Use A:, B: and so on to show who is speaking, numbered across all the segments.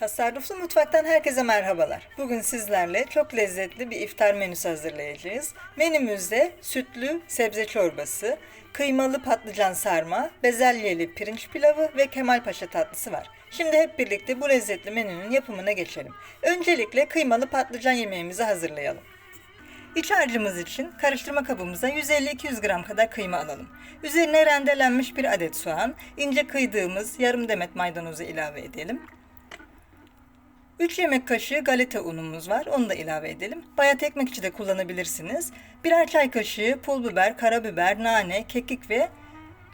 A: Tasarruflu Mutfak'tan herkese merhabalar. Bugün sizlerle çok lezzetli bir iftar menüsü hazırlayacağız. Menümüzde sütlü sebze çorbası, kıymalı patlıcan sarma, bezelyeli pirinç pilavı ve kemalpaşa tatlısı var. Şimdi hep birlikte bu lezzetli menünün yapımına geçelim. Öncelikle kıymalı patlıcan yemeğimizi hazırlayalım. İç harcımız için karıştırma kabımıza 150-200 gram kadar kıyma alalım. Üzerine rendelenmiş bir adet soğan, ince kıydığımız yarım demet maydanozu ilave edelim. 3 yemek kaşığı galeta unumuz var. Onu da ilave edelim. Bayat ekmek için de kullanabilirsiniz. Birer çay kaşığı pul biber, karabiber, nane, kekik ve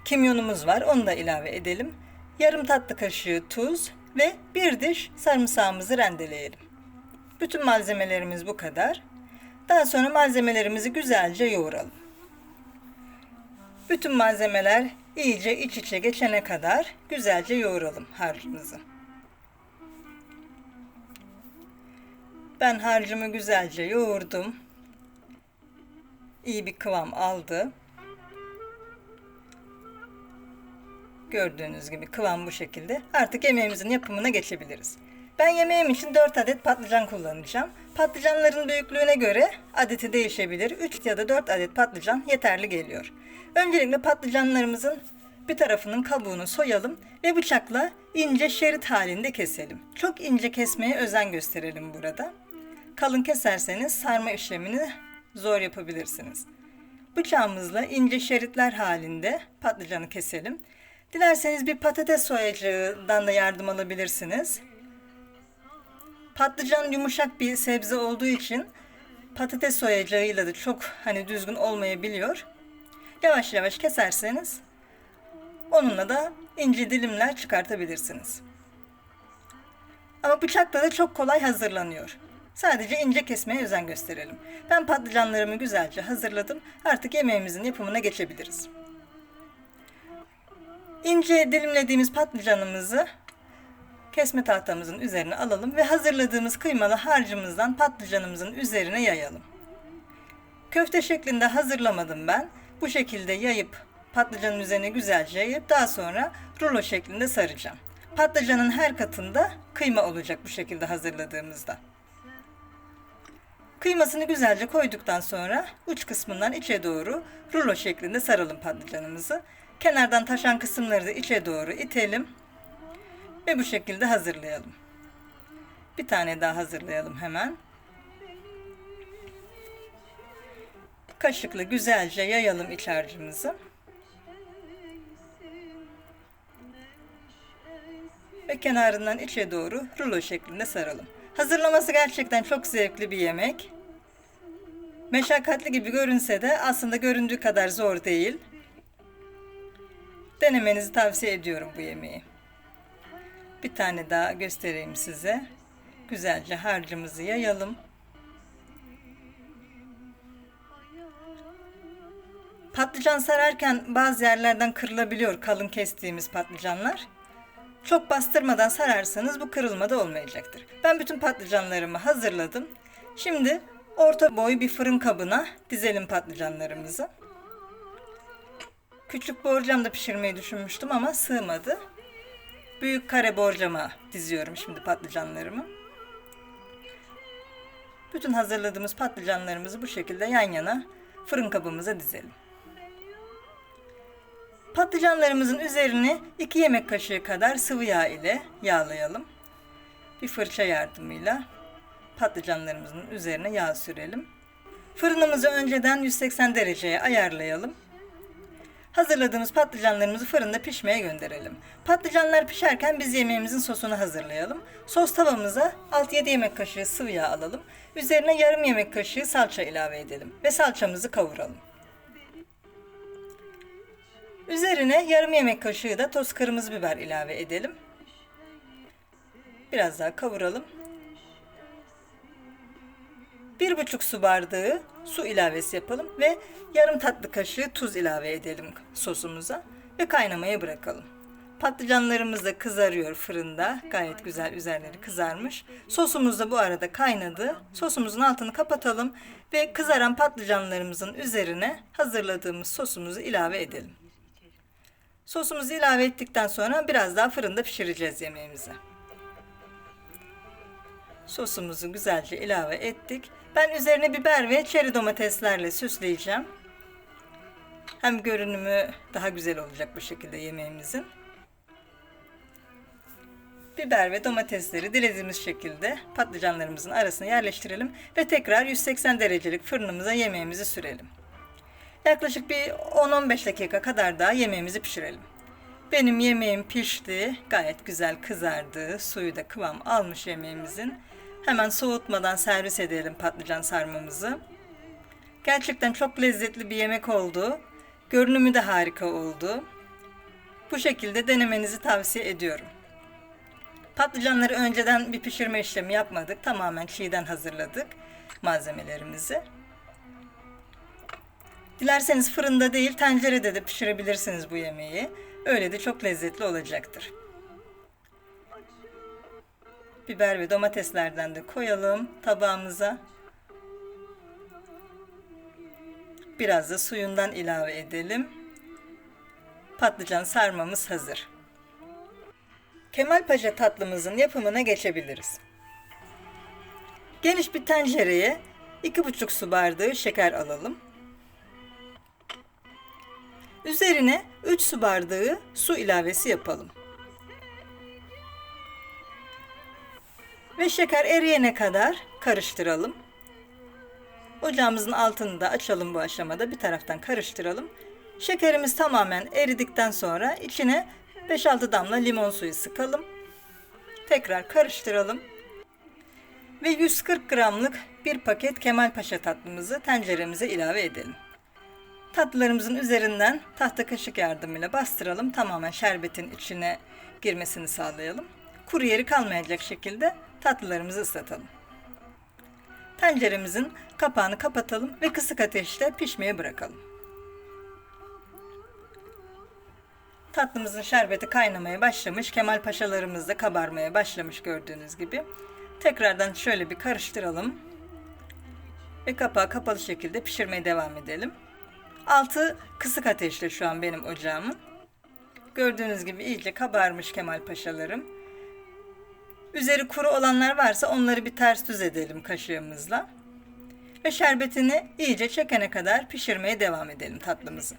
A: kimyonumuz var. Onu da ilave edelim. Yarım tatlı kaşığı tuz ve bir diş sarımsağımızı rendeleyelim. Bütün malzemelerimiz bu kadar. Daha sonra malzemelerimizi güzelce yoğuralım. Bütün malzemeler iyice iç içe geçene kadar güzelce yoğuralım harcımızı. Ben harcımı güzelce yoğurdum. İyi bir kıvam aldı. Gördüğünüz gibi kıvam bu şekilde. Artık yemeğimizin yapımına geçebiliriz. Ben yemeğim için 4 adet patlıcan kullanacağım. Patlıcanların büyüklüğüne göre adeti değişebilir. 3 ya da 4 adet patlıcan yeterli geliyor. Öncelikle patlıcanlarımızın bir tarafının kabuğunu soyalım ve bıçakla ince şerit halinde keselim. Çok ince kesmeye özen gösterelim burada. Kalın keserseniz sarma işlemini zor yapabilirsiniz. Bıçağımızla ince şeritler halinde patlıcanı keselim. Dilerseniz bir patates soyacağından da yardım alabilirsiniz. Patlıcan yumuşak bir sebze olduğu için patates soyacağıyla da çok hani düzgün olmayabiliyor. Yavaş yavaş keserseniz onunla da ince dilimler çıkartabilirsiniz. Ama bıçakla da çok kolay hazırlanıyor. Sadece ince kesmeye özen gösterelim. Ben patlıcanlarımı güzelce hazırladım. Artık yemeğimizin yapımına geçebiliriz. İnce dilimlediğimiz patlıcanımızı kesme tahtamızın üzerine alalım ve hazırladığımız kıymalı harcımızdan patlıcanımızın üzerine yayalım. Köfte şeklinde hazırlamadım ben. Bu şekilde yayıp patlıcanın üzerine güzelce yayıp daha sonra rulo şeklinde saracağım. Patlıcanın her katında kıyma olacak bu şekilde hazırladığımızda. Kıymasını güzelce koyduktan sonra uç kısmından içe doğru rulo şeklinde saralım patlıcanımızı. Kenardan taşan kısımları da içe doğru itelim ve bu şekilde hazırlayalım. Bir tane daha hazırlayalım hemen. Kaşıkla güzelce yayalım iç harcımızı. Ve kenarından içe doğru rulo şeklinde saralım. Hazırlaması gerçekten çok zevkli bir yemek. Meşakkatli gibi görünse de aslında göründüğü kadar zor değil. Denemenizi tavsiye ediyorum bu yemeği. Bir tane daha göstereyim size. Güzelce harcımızı yayalım. Patlıcan sararken bazı yerlerden kırılabiliyor kalın kestiğimiz patlıcanlar. Çok bastırmadan sararsanız bu kırılma da olmayacaktır. Ben bütün patlıcanlarımı hazırladım. Şimdi orta boy bir fırın kabına dizelim patlıcanlarımızı. Küçük borcamda pişirmeyi düşünmüştüm ama sığmadı. Büyük kare borcama diziyorum şimdi patlıcanlarımı. Bütün hazırladığımız patlıcanlarımızı bu şekilde yan yana fırın kabımıza dizelim. Patlıcanlarımızın üzerine 2 yemek kaşığı kadar sıvı yağ ile yağlayalım. Bir fırça yardımıyla patlıcanlarımızın üzerine yağ sürelim. Fırınımızı önceden 180 dereceye ayarlayalım. Hazırladığımız patlıcanlarımızı fırında pişmeye gönderelim. Patlıcanlar pişerken biz yemeğimizin sosunu hazırlayalım. Sos tavamıza 6-7 yemek kaşığı sıvı yağ alalım. Üzerine yarım yemek kaşığı salça ilave edelim ve salçamızı kavuralım. Üzerine yarım yemek kaşığı da toz kırmızı biber ilave edelim. Biraz daha kavuralım. Bir buçuk su bardağı su ilavesi yapalım ve yarım tatlı kaşığı tuz ilave edelim sosumuza ve kaynamaya bırakalım. Patlıcanlarımız da kızarıyor fırında. Gayet güzel üzerleri kızarmış. Sosumuz da bu arada kaynadı. Sosumuzun altını kapatalım ve kızaran patlıcanlarımızın üzerine hazırladığımız sosumuzu ilave edelim. Sosumuzu ilave ettikten sonra biraz daha fırında pişireceğiz yemeğimizi. Sosumuzu güzelce ilave ettik. Ben üzerine biber ve çeri domateslerle süsleyeceğim. Hem görünümü daha güzel olacak bu şekilde yemeğimizin. Biber ve domatesleri dilediğimiz şekilde patlıcanlarımızın arasına yerleştirelim ve tekrar 180 derecelik fırınımıza yemeğimizi sürelim. Yaklaşık bir 10-15 dakika kadar daha yemeğimizi pişirelim. Benim yemeğim pişti, gayet güzel kızardı, suyu da kıvam almış yemeğimizin. Hemen soğutmadan servis edelim patlıcan sarmamızı. Gerçekten çok lezzetli bir yemek oldu. Görünümü de harika oldu. Bu şekilde denemenizi tavsiye ediyorum. Patlıcanları önceden bir pişirme işlemi yapmadık. Tamamen çiğden hazırladık malzemelerimizi. Dilerseniz fırında değil tencerede de pişirebilirsiniz bu yemeği. Öyle de çok lezzetli olacaktır. Biber ve domateslerden de koyalım tabağımıza. Biraz da suyundan ilave edelim. Patlıcan sarmamız hazır. Kemalpaşa tatlımızın yapımına geçebiliriz. Geniş bir tencereye 2,5 su bardağı şeker alalım. Üzerine 3 su bardağı su ilavesi yapalım. Ve şeker eriyene kadar karıştıralım. Ocağımızın altını da açalım bu aşamada. Bir taraftan karıştıralım. Şekerimiz tamamen eridikten sonra içine 5-6 damla limon suyu sıkalım. Tekrar karıştıralım. Ve 140 gramlık bir paket Kemalpaşa tatlımızı tenceremize ilave edelim. Tatlılarımızın üzerinden tahta kaşık yardımıyla bastıralım. Tamamen şerbetin içine girmesini sağlayalım. Kuru yeri kalmayacak şekilde tatlılarımızı ıslatalım. Tenceremizin kapağını kapatalım ve kısık ateşte pişmeye bırakalım. Tatlımızın şerbeti kaynamaya başlamış. Kemal paşalarımız da kabarmaya başlamış gördüğünüz gibi. Tekrardan şöyle bir karıştıralım. Ve kapağı kapalı şekilde pişirmeye devam edelim. Altı kısık ateşte şu an benim ocağımın. Gördüğünüz gibi iyice kabarmış Kemal paşalarım. Üzeri kuru olanlar varsa onları bir ters düz edelim kaşığımızla. Ve şerbetini iyice çekene kadar pişirmeye devam edelim tatlımızı.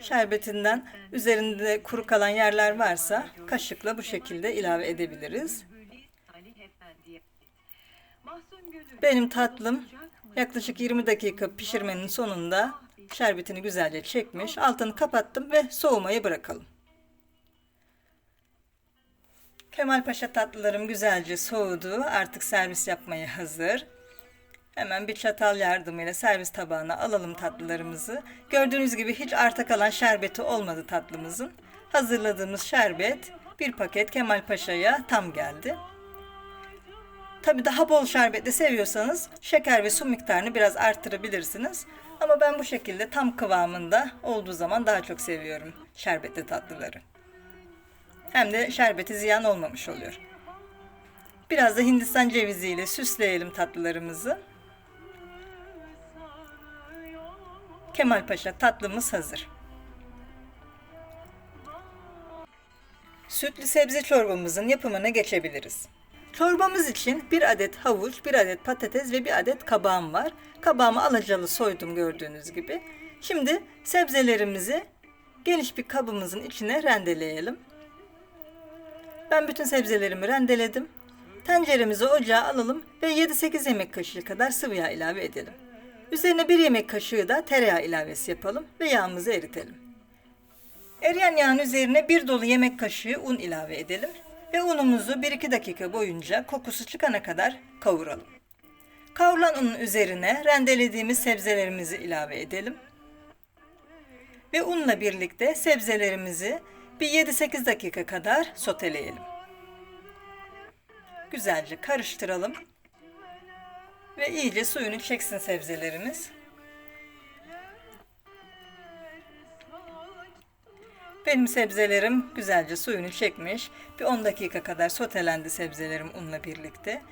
A: Şerbetinden üzerinde kuru kalan yerler varsa kaşıkla bu şekilde ilave edebiliriz. Benim tatlım yaklaşık 20 dakika pişirmenin sonunda şerbetini güzelce çekmiş. Altını kapattım ve soğumayı bırakalım. Kemalpaşa tatlılarım güzelce soğudu. Artık servis yapmaya hazır. Hemen bir çatal yardımıyla servis tabağına alalım tatlılarımızı. Gördüğünüz gibi hiç arta kalan şerbeti olmadı tatlımızın. Hazırladığımız şerbet bir paket Kemalpaşa'ya tam geldi. Tabi daha bol şerbetli seviyorsanız şeker ve su miktarını biraz arttırabilirsiniz. Ama ben bu şekilde tam kıvamında olduğu zaman daha çok seviyorum şerbetli tatlıları. Hem de şerbeti ziyan olmamış oluyor. Biraz da Hindistan ceviziyle süsleyelim tatlılarımızı. Kemalpaşa tatlımız hazır. Sütlü sebze çorbamızın yapımına geçebiliriz. Çorbamız için bir adet havuç, bir adet patates ve bir adet kabağım var. Kabağımı alacalı soydum gördüğünüz gibi. Şimdi sebzelerimizi geniş bir kabımızın içine rendeleyelim. Ben bütün sebzelerimi rendeledim. Tenceremizi ocağa alalım ve 7-8 yemek kaşığı kadar sıvı yağ ilave edelim. Üzerine bir yemek kaşığı da tereyağı ilavesi yapalım ve yağımızı eritelim. Eriyen yağın üzerine bir dolu yemek kaşığı un ilave edelim ve unumuzu 1-2 dakika boyunca kokusu çıkana kadar kavuralım. Kavrulan unun üzerine rendelediğimiz sebzelerimizi ilave edelim. Ve unla birlikte sebzelerimizi bir 7-8 dakika kadar soteleyelim. Güzelce karıştıralım. Ve iyice suyunu çeksin sebzelerimiz. Benim sebzelerim güzelce suyunu çekmiş. Bir 10 dakika kadar sotelendi sebzelerim unla birlikte.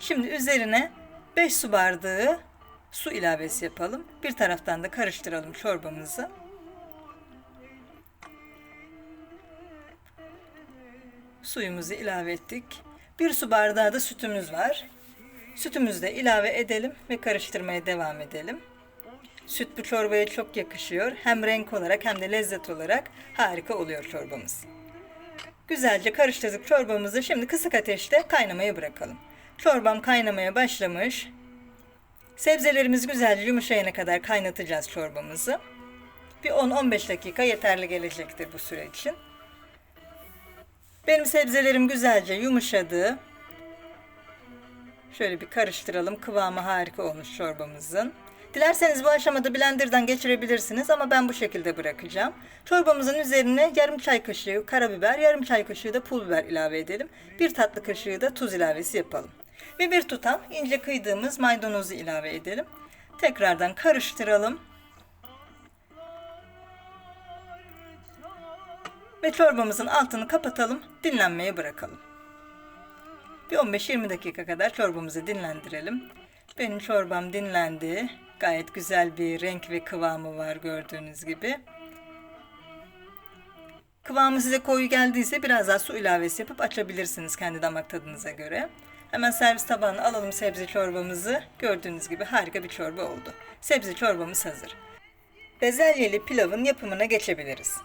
A: Şimdi üzerine 5 su bardağı su ilavesi yapalım. Bir taraftan da karıştıralım çorbamızı. Suyumuzu ilave ettik. Bir su bardağı da sütümüz var. Sütümüzü de ilave edelim ve karıştırmaya devam edelim. Süt bu çorbaya çok yakışıyor. Hem renk olarak hem de lezzet olarak harika oluyor çorbamız. Güzelce karıştırdık çorbamızı. Şimdi kısık ateşte kaynamaya bırakalım. Çorbam kaynamaya başlamış. Sebzelerimiz güzelce yumuşayana kadar kaynatacağız çorbamızı. Bir 10-15 dakika yeterli gelecektir bu süre için. Benim sebzelerim güzelce yumuşadı. Şöyle bir karıştıralım. Kıvamı harika olmuş çorbamızın. Dilerseniz bu aşamada blenderdan geçirebilirsiniz ama ben bu şekilde bırakacağım. Çorbamızın üzerine yarım çay kaşığı karabiber, yarım çay kaşığı da pul biber ilave edelim. Bir tatlı kaşığı da tuz ilavesi yapalım. Ve bir tutam ince kıydığımız maydanozu ilave edelim. Tekrardan karıştıralım. Ve çorbamızın altını kapatalım, dinlenmeye bırakalım. Bir 15-20 dakika kadar çorbamızı dinlendirelim. Benim çorbam dinlendi. Gayet güzel bir renk ve kıvamı var gördüğünüz gibi. Kıvamı size koyu geldiyse biraz daha su ilavesi yapıp açabilirsiniz kendi damak tadınıza göre. Hemen servis tabağına alalım sebze çorbamızı. Gördüğünüz gibi harika bir çorba oldu. Sebze çorbamız hazır. Bezelyeli pilavın yapımına geçebiliriz.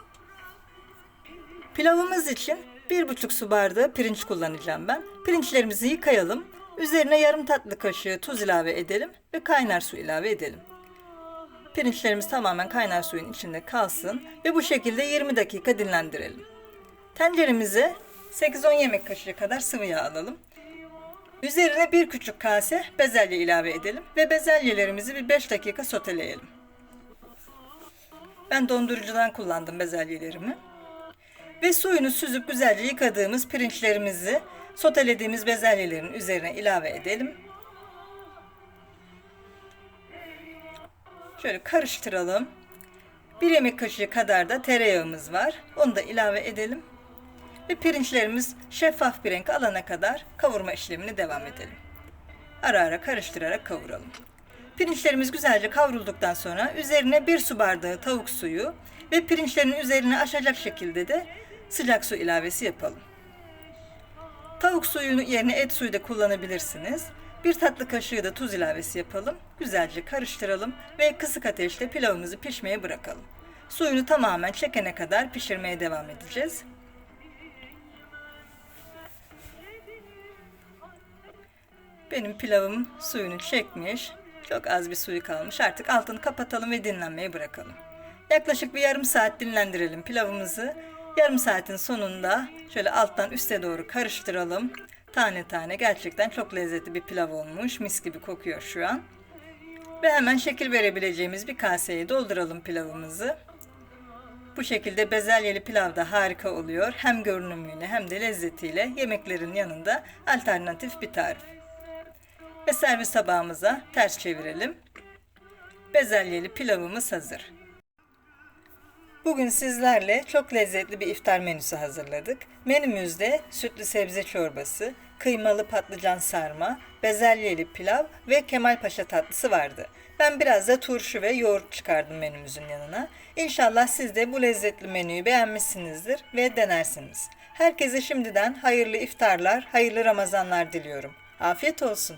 A: Pilavımız için bir buçuk su bardağı pirinç kullanacağım ben. Pirinçlerimizi yıkayalım. Üzerine yarım tatlı kaşığı tuz ilave edelim ve kaynar su ilave edelim. Pirinçlerimiz tamamen kaynar suyun içinde kalsın ve bu şekilde 20 dakika dinlendirelim. Tenceremize 8-10 yemek kaşığı kadar sıvı yağ alalım. Üzerine bir küçük kase bezelye ilave edelim ve bezelyelerimizi bir 5 dakika soteleyelim. Ben dondurucudan kullandım bezelyelerimi. Ve suyunu süzüp güzelce yıkadığımız pirinçlerimizi sotelediğimiz bezelyelerin üzerine ilave edelim. Şöyle karıştıralım. Bir yemek kaşığı kadar da tereyağımız var. Onu da ilave edelim. Ve pirinçlerimiz şeffaf bir renk alana kadar kavurma işlemini devam edelim. Ara ara karıştırarak kavuralım. Pirinçlerimiz güzelce kavrulduktan sonra üzerine bir su bardağı tavuk suyu ve pirinçlerin üzerine aşacak şekilde de sıcak su ilavesi yapalım. Tavuk suyunu yerine et suyu da kullanabilirsiniz. Bir tatlı kaşığı da tuz ilavesi yapalım. Güzelce karıştıralım ve kısık ateşte pilavımızı pişmeye bırakalım. Suyunu tamamen çekene kadar pişirmeye devam edeceğiz. Benim pilavım suyunu çekmiş. Çok az bir suyu kalmış. Artık altını kapatalım ve dinlenmeye bırakalım. Yaklaşık bir yarım saat dinlendirelim pilavımızı. Yarım saatin sonunda şöyle alttan üste doğru karıştıralım. Tane tane gerçekten çok lezzetli bir pilav olmuş. Mis gibi kokuyor şu an. Ve hemen şekil verebileceğimiz bir kaseye dolduralım pilavımızı. Bu şekilde bezelyeli pilav da harika oluyor. Hem görünümüyle hem de lezzetiyle yemeklerin yanında alternatif bir tarif. Ve servis tabağımıza ters çevirelim. Bezelyeli pilavımız hazır. Bugün sizlerle çok lezzetli bir iftar menüsü hazırladık. Menümüzde sütlü sebze çorbası, kıymalı patlıcan sarma, bezelyeli pilav ve Kemalpaşa tatlısı vardı. Ben biraz da turşu ve yoğurt çıkardım menümüzün yanına. İnşallah siz de bu lezzetli menüyü beğenmişsinizdir ve denersiniz. Herkese şimdiden hayırlı iftarlar, hayırlı Ramazanlar diliyorum. Afiyet olsun.